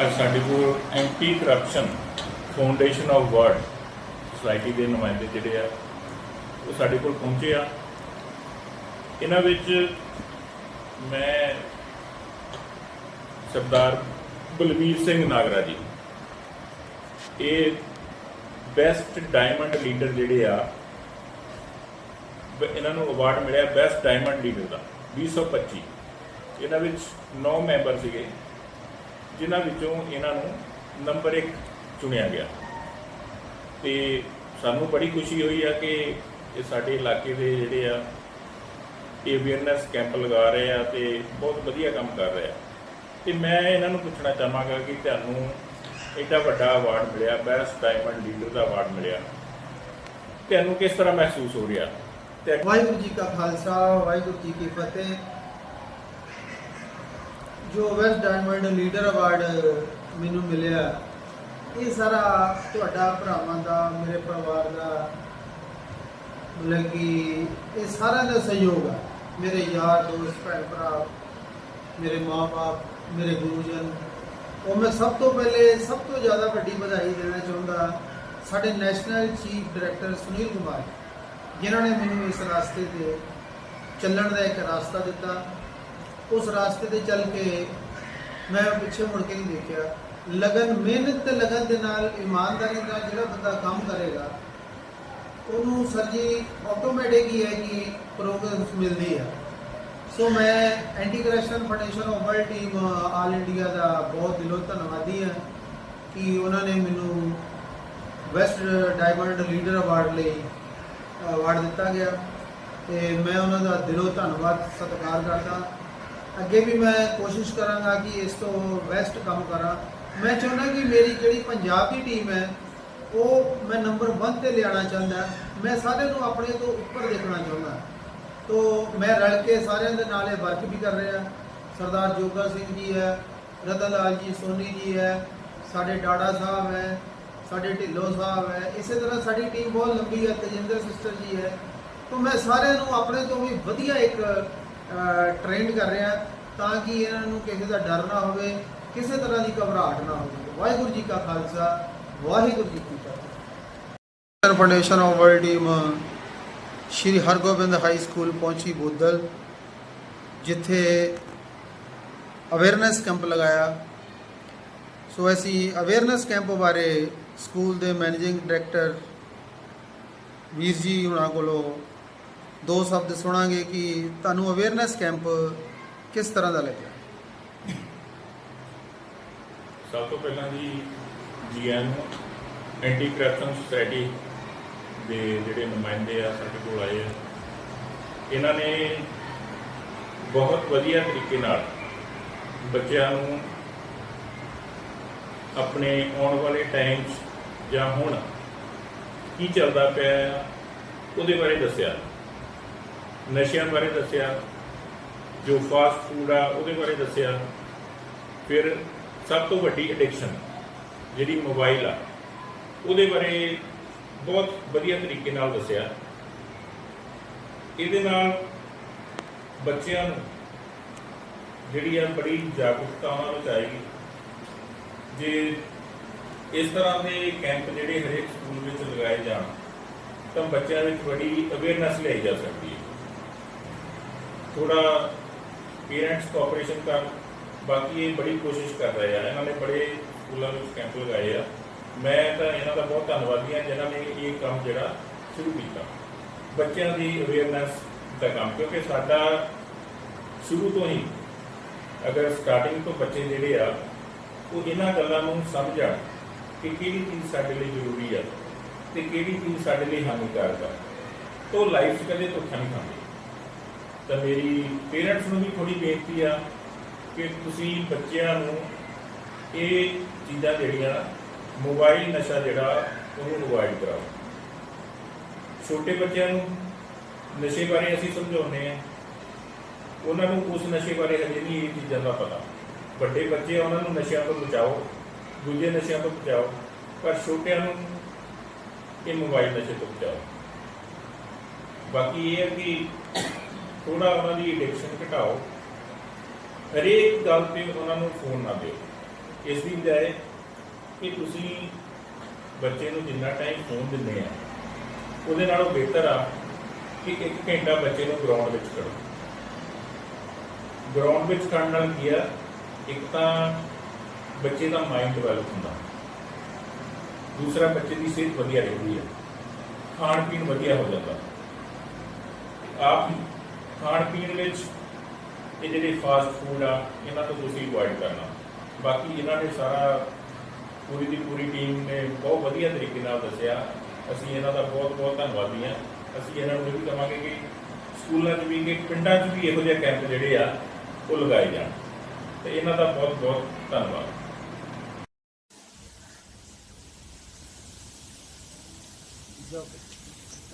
ਅੱਜ ਸਾਡੇ ਕੋਲ anti corruption foundation of world society ਦੇ ਨੁਮਾਇੰਦੇ ਜਿਹੜੇ ਆ, ਉਹ ਸਾਡੇ ਕੋਲ ਪਹੁੰਚੇ ਆ। ਇਹਨਾਂ ਵਿੱਚ ਮੈਂ ਸਰਦਾਰ ਬਲਵੀਰ ਸਿੰਘ ਨਾਗਰਾ ਜੀ, ਇਹ ਬੈਸਟ ਡਾਇਮੰਡ ਲੀਡਰ ਜਿਹੜੇ ਆ ਬ- ਇਹਨਾਂ ਨੂੰ ਅਵਾਰਡ ਮਿਲਿਆ ਬੈਸਟ ਡਾਇਮੰਡ ਲੀਡਰ ਦਾ 2025 ਇਹਨਾਂ ਵਿੱਚ 9 ਮੈਂਬਰ ਸੀਗੇ। ਜਿਨ੍ਹਾਂ ਵਿੱਚੋਂ ਇਹਨਾਂ ਨੂੰ ਨੰਬਰ 1 ਚੁਣਿਆ ਗਿਆ। ਤੇ ਸਾਨੂੰ ਬੜੀ ਖੁਸ਼ੀ ਹੋਈ ਆ ਕਿ ਇਹ ਸਾਡੇ ਇਲਾਕੇ ਦੇ ਜਿਹੜੇ ਆ, ਇਹ ਅਵੇਅਰਨੈਸ ਕੈਂਪ ਲਗਾ ਰਹੇ ਆ ਤੇ ਬਹੁਤ ਵਧੀਆ ਕੰਮ ਕਰ ਰਹੇ ਆ। ਤੇ ਮੈਂ ਇਹਨਾਂ ਨੂੰ ਪੁੱਛਣਾ ਚਾਹਾਂਗਾ ਕਿ ਤੁਹਾਨੂੰ ਐਡਾ ਵੱਡਾ ਅਵਾਰਡ ਮਿਲਿਆ ਬੈਸਟ ਡਾਇਮੰਡ ਲੀਡਰ ਦਾ ਅਵਾਰਡ ਮਿਲਿਆ। ਤੁਹਾਨੂੰ ਕਿਸ ਤਰ੍ਹਾਂ ਮਹਿਸੂਸ ਹੋ ਰਿਹਾ? ਤੇ ਵਾਹਿਗੁਰੂ ਜੀ ਕਾ ਖਾਲਸਾ, ਵਾਹਿਗੁਰੂ ਜੀ ਕੀ ਫਤਿਹ। ਜੋ ਵੈਸਟ ਡਾਇਮੰਡ ਲੀਡਰ ਅਵਾਰਡ ਮੈਨੂੰ ਮਿਲਿਆ, ਇਹ ਸਾਰਾ ਤੁਹਾਡਾ ਭਰਾਵਾਂ ਦਾ, ਮੇਰੇ ਪਰਿਵਾਰ ਦਾ, ਮਤਲਬ ਕਿ ਇਹ ਸਾਰਿਆਂ ਦਾ ਸਹਿਯੋਗ ਹੈ ਮੇਰੇ ਯਾਰ ਦੋਸਤ, ਭੈਣ ਭਰਾ, ਮੇਰੇ ਮਾਪੇ ਮੇਰੇ ਗੁਰੂਜਨ, ਉਹ ਮੈਂ ਸਭ ਤੋਂ ਪਹਿਲੇ ਸਭ ਤੋਂ ਜ਼ਿਆਦਾ ਵੱਡੀ ਵਧਾਈ ਦੇਣਾ ਚਾਹੁੰਦਾ ਸਾਡੇ national chief director Sunil Kumar ਜਿਨ੍ਹਾਂ ਨੇ ਮੈਨੂੰ ਇਸ ਰਾਸਤੇ ਤੇ ਚੱਲਣ ਦਾ ਇੱਕ ਰਾਸਤਾ ਦਿੱਤਾ। ਉਸ ਰਾਸਤੇ ਤੇ ਚੱਲ ਕੇ ਮੈਂ ਪਿੱਛੇ ਮੁੜ ਕੇ ਨਹੀਂ ਦੇਖਿਆ। ਲਗਨ, ਮਿਹਨਤ ਤੇ ਲਗਨ ਦੇ ਨਾਲ ਇਮਾਨਦਾਰੀ ਨਾਲ ਜਿਹੜਾ ਬੰਦਾ ਕੰਮ ਕਰੇਗਾ, ਉਹਨੂੰ ਸਰ ਜੀ ਆਟੋਮੈਟਿਕ ਹੀ ਹੈ ਕਿ ਪ੍ਰੋਗਰੈਸ ਮਿਲਦੀ ਹੈ। ਸੋ ਮੈਂ anti corruption foundation of world team all India ਦਾ ਬਹੁਤ ਦਿਲੋਂ ਧੰਨਵਾਦੀ ਹਾਂ ਕਿ ਉਹਨਾਂ ਨੇ ਮੈਨੂੰ ਵੈਸਟ ਡਾਇਮੰਡ ਲੀਡਰ ਅਵਾਰਡ ਲਈ ਅਵਾਰਡ ਦਿੱਤਾ ਗਿਆ। ਤੇ ਮੈਂ ਉਹਨਾਂ ਦਾ ਦਿਲੋਂ ਧੰਨਵਾਦ, ਸਤਿਕਾਰ ਕਰਦਾ। ਅੱਗੇ ਵੀ ਮੈਂ ਕੋਸ਼ਿਸ਼ ਕਰਾਂਗਾ ਕਿ ਇਸ ਤੋਂ ਬੈਸਟ ਕੰਮ ਕਰਾਂ। ਮੈਂ ਚਾਹੁੰਦਾ ਕਿ ਮੇਰੀ ਜਿਹੜੀ ਪੰਜਾਬ ਦੀ ਟੀਮ ਹੈ, ਉਹ ਮੈਂ ਨੰਬਰ 1 ਤੇ ਲਿਆਉਣਾ ਚਾਹੁੰਦਾ। ਮੈਂ ਸਾਰਿਆਂ ਨੂੰ ਆਪਣੇ ਤੋਂ ਉੱਪਰ ਦੇਖਣਾ ਚਾਹੁੰਦਾ। ਤੋ ਮੈਂ ਰਲ ਕੇ ਸਾਰਿਆਂ ਦੇ ਨਾਲ ਇਹ ਵਰਕ ਵੀ ਕਰ ਰਿਹਾ। ਸਰਦਾਰ ਜੋਗਾ ਸਿੰਘ ਜੀ ਹੈ, ਰਤਨ ਲਾਲ ਜੀ, ਸੋਨੀ ਜੀ ਹੈ, ਸਾਡੇ ਡਾੜਾ ਸਾਹਿਬ ਹੈ, ਸਾਡੇ ਢਿੱਲੋਂ ਸਾਹਿਬ ਹੈ। ਇਸੇ ਤਰ੍ਹਾਂ ਸਾਡੀ ਟੀਮ ਬਹੁਤ ਲੰਬੀ ਹੈ, ਤੇਜਿੰਦਰ ਸਿਸਟਰ ਜੀ ਹੈ। ਤਾਂ ਮੈਂ ਸਾਰਿਆਂ ਨੂੰ ਆਪਣੇ ਤੋਂ ਵੀ ਵਧੀਆ ਇੱਕ ਟ੍ਰੇਨਡ ਕਰ ਰਿਹਾ ਤਾਂ ਕਿ ਇਹਨਾਂ ਨੂੰ ਕਿਸੇ ਦਾ ਡਰ ਨਾ ਹੋਵੇ, ਕਿਸੇ ਤਰ੍ਹਾਂ ਦੀ ਘਬਰਾਹਟ ਨਾ ਹੋਵੇ। ਵਾਹਿਗੁਰੂ ਜੀ ਕਾ ਖਾਲਸਾ, ਵਾਹਿਗੁਰੂ ਜੀ ਕੀ ਫਤਿਹ। Foundation of world team Shri Hargobind high school ਪਹੁੰਚੀ ਬੋਦਲ, ਜਿੱਥੇ ਅਵੇਅਰਨੈਸ ਕੈਂਪ ਲਗਾਇਆ। ਸੋ ਅਸੀਂ ਅਵੇਅਰਨੈਸ ਕੈਂਪ ਬਾਰੇ ਸਕੂਲ ਦੇ ਮੈਨੇਜਿੰਗ ਡਾਇਰੈਕਟਰ ਵੀਰ ਜੀ ਉਹਨਾਂ ਕੋਲੋਂ ਦੋ ਸ਼ਬਦ ਸੁਣਾਂਗੇ ਕਿ ਤੁਹਾਨੂੰ ਅਵੇਅਰਨੈਸ ਕੈਂਪ ਕਿਸ ਤਰ੍ਹਾਂ ਦਾ ਲੱਗਿਆ? ਸਭ ਤੋਂ ਪਹਿਲਾਂ ਜੀ ਜੀਐਨ ਐਂਟੀ ਕਰਪਸ਼ਨ ਸੁਸਾਇਟੀ ਦੇ ਜਿਹੜੇ ਨੁਮਾਇੰਦੇ ਆ ਸਾਡੇ ਕੋਲ ਆਏ ਆ। ਇਹਨਾਂ ਨੇ ਬਹੁਤ ਵਧੀਆ ਤਰੀਕੇ ਨਾਲ ਬੱਚਿਆਂ ਨੂੰ ਆਪਣੇ ਆਉਣ ਵਾਲੇ ਟਾਈਮ 'ਚ ਜਾਂ ਹੁਣ ਕੀ ਚੱਲਦਾ ਪਿਆ ਆ, ਉਹਦੇ ਬਾਰੇ ਦੱਸਿਆ। ਨਸ਼ਿਆਂ ਬਾਰੇ ਦੱਸਿਆ, ਜੋ ਫਾਸਟ ਫੂਡ ਆ, ਉਹਦੇ ਬਾਰੇ ਦੱਸਿਆ। ਫਿਰ ਸਭ ਤੋਂ ਵੱਡੀ ਐਡਿਕਸ਼ਨ ਜਿਹੜੀ ਮੋਬਾਈਲ ਆ, ਉਹਦੇ ਬਾਰੇ ਬਹੁਤ ਵਧੀਆ ਤਰੀਕੇ ਨਾਲ ਦੱਸਿਆ। ਇਹਦੇ ਨਾਲ ਬੱਚਿਆਂ ਨੂੰ ਜਿਹੜੀ ਆ ਬੜੀ ਜਾਗਰੂਕਤਾ ਉਹਨਾਂ ਵਿੱਚ ਆਏਗੀ। ਜੇ ਇਸ ਤਰ੍ਹਾਂ ਦੇ ਕੈਂਪ ਜਿਹੜੇ ਹਰੇਕ ਸਕੂਲ ਵਿੱਚ ਲਗਾਏ ਜਾਣ, ਤਾਂ ਬੱਚਿਆਂ ਵਿੱਚ ਬੜੀ ਅਵੇਅਰਨੈਸ ਲਈ ਜਾ ਸਕਦੀ ਹੈ। ਥੋੜਾ ਪੇਰੈਂਟਸ ਕੋਆਪਰੇਸ਼ਨ ਕਰ, ਬਾਕੀ ਇਹ ਬੜੀ ਕੋਸ਼ਿਸ਼ ਕਰ ਰਹੇ ਆ। ਇਹਨਾਂ ਨੇ ਬੜੇ ਸਕੂਲਾਂ ਵਿੱਚ ਕੈਂਪ ਲਗਾਏ ਆ। ਮੈਂ ਤਾਂ ਇਹਨਾਂ ਦਾ ਬਹੁਤ ਧੰਨਵਾਦੀ ਹਾਂ, ਜਿਨ੍ਹਾਂ ਨੇ ਇਹ ਕੰਮ ਜਿਹੜਾ ਸ਼ੁਰੂ ਕੀਤਾ। ਬੱਚਿਆਂ ਦੀ ਅਵੇਅਰਨੈਸ ਦਾ ਕੰਮ, ਕਿਉਂਕਿ ਸਾਡਾ ਸ਼ੁਰੂ ਤੋਂ ਹੀ ਅਗਰ ਸਟਾਰਟਿੰਗ ਤੋਂ ਬੱਚੇ ਜਿਹੜੇ ਆ, ਉਹ ਇਹਨਾਂ ਗੱਲਾਂ ਨੂੰ ਸਮਝਣ ਕਿ ਕਿਹੜੀ ਚੀਜ਼ ਸਾਡੇ ਲਈ ਜ਼ਰੂਰੀ ਆ ਤੇ ਕਿਹੜੀ ਚੀਜ਼ ਸਾਡੇ ਲਈ ਹਾਨੀਕਾਰਕ ਆ। ਤਾਂ ਉਹ ਲਾਈਫ 'ਚ ਕਦੇ ਧੋਖਾ ਨਹੀਂ ਖਾਂਦੇ। ਤਾਂ ਮੇਰੀ ਪੇਰੈਂਟਸ ਨੂੰ ਵੀ ਥੋੜੀ ਬੇਨਤੀ ਆ ਕਿ ਤੁਸੀਂ ਬੱਚਿਆਂ ਨੂੰ ਇਹ ਚੀਜ਼ਾਂ ਜਿਹੜੀਆਂ ਮੋਬਾਈਲ ਨਸ਼ਾ ਜਿਹੜਾ ਉਹਨੂੰ ਅਵੋਇਡ ਕਰਾਓ। ਛੋਟੇ ਬੱਚਿਆਂ ਨੂੰ ਨਸ਼ੇ ਬਾਰੇ ਅਸੀਂ ਸਮਝਾਉਂਦੇ ਆ ਉਹਨਾਂ ਨੂੰ ਉਸ ਨਸ਼ੇ ਬਾਰੇ ਹਜੇ ਨਹੀਂ ਇਹ ਚੀਜ਼ਾਂ ਦਾ ਪਤਾ। ਵੱਡੇ ਬੱਚੇ ਉਹਨਾਂ ਨੂੰ ਨਸ਼ਿਆਂ ਤੋਂ ਬਚਾਓ, ਦੂਜੇ ਨਸ਼ਿਆਂ ਤੋਂ ਬਚਾਓ, ਪਰ ਛੋਟਿਆਂ ਨੂੰ ਇਹ ਮੋਬਾਈਲ ਨਸ਼ੇ ਤੋਂ ਬਚਾਓ। ਬਾਕੀ ਇਹ ਹੈ ਕਿ ਥੋੜਾ ਉਹਨਾਂ ਦੀ ਐਡਿਕਸ਼ਨ ਘਟਾਓ। ਹਰੇਕ ਗੱਲ ਤੇ ਉਹਨਾਂ ਨੂੰ ਫੋਨ ਨਾ ਦਿਓ। ਇਸ ਦੀ ਬਜਾਏ ਕਿ ਤੁਸੀਂ ਬੱਚੇ ਨੂੰ ਜਿੰਨਾ ਟਾਈਮ ਫੋਨ ਦਿੰਦੇ ਆ, ਉਹਦੇ ਨਾਲੋਂ ਬਿਹਤਰ ਆ ਕਿ ਇੱਕ ਘੰਟਾ ਬੱਚੇ ਨੂੰ ਗਰਾਊਂਡ ਵਿੱਚ ਕਰੋ। ਗਰਾਊਂਡ ਵਿੱਚ ਕਰਨ ਨਾਲ ਕੀ ਆ? ਇੱਕ ਤਾਂ ਬੱਚੇ ਦਾ ਮਾਈਂਡ ਡਿਵੈਲਪ ਹੁੰਦਾ। ਦੂਸਰਾ, ਬੱਚੇ ਦੀ ਸਿਹਤ ਵਧੀਆ ਰਹਿੰਦੀ ਹੈ ਖਾਣ ਪੀਣ ਵਧੀਆ ਹੋ ਜਾਂਦਾ। ਆਪ ਖਾਣ ਪੀਣ ਵਿੱਚ ਇਹ ਜਿਹੜੇ ਫਾਸਟ ਫੂਡ ਆ, ਇਹਨਾਂ ਤੋਂ ਤੁਸੀਂ ਅਵੋਇਡ ਕਰਨਾ। ਬਾਕੀ ਇਹਨਾਂ ਨੇ ਸਾਰਾ ਪੂਰੀ ਦੀ ਪੂਰੀ ਟੀਮ ਨੇ ਬਹੁਤ ਵਧੀਆ ਤਰੀਕੇ ਨਾਲ ਦੱਸਿਆ। ਅਸੀਂ ਇਹਨਾਂ ਦਾ ਬਹੁਤ ਬਹੁਤ ਧੰਨਵਾਦੀ ਹਾਂ। ਅਸੀਂ ਇਹਨਾਂ ਨੂੰ ਇਹ ਵੀ ਕਹਾਂਗੇ ਕਿ ਸਕੂਲਾਂ 'ਚ ਵੀ ਕਿ ਪਿੰਡਾਂ 'ਚ ਵੀ ਇਹੋ ਜਿਹੇ ਕੈਂਪ ਜਿਹੜੇ ਆ, ਉਹ ਲਗਾਏ ਜਾਣ। ਤੇ ਇਹਨਾਂ ਦਾ ਬਹੁਤ ਬਹੁਤ ਧੰਨਵਾਦ।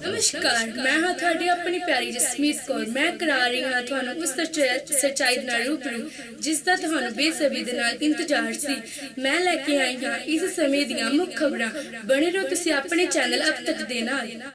ਨਮਸਕਾਰ, ਮੈਂ ਹਾਂ ਤੁਹਾਡੀ ਆਪਣੀ ਪਿਆਰੀ ਜਸਮੀਤ ਕੌਰ। ਮੈਂ ਕਰਾ ਰਹੀ ਹਾਂ ਤੁਹਾਨੂੰ ਉਸ ਸੱਚਾਈ ਨਾਲ ਰੂਬਰੂ, ਜਿਸ ਦਾ ਤੁਹਾਨੂੰ ਬੇਸਬਰੀ ਦੇ ਨਾਲ ਇੰਤਜ਼ਾਰ ਸੀ। ਮੈਂ ਲੈ ਕੇ ਆਈ ਹਾਂ ਇਸ ਸਮੇਂ ਦੀਆਂ ਮੁੱਖ ਖਬਰਾਂ। ਬਣੇ ਰਹੋ ਤੁਸੀਂ ਆਪਣੇ ਚੈਨਲ ਅਬ ਤੱਕ ਦੇ ਨਾਲ।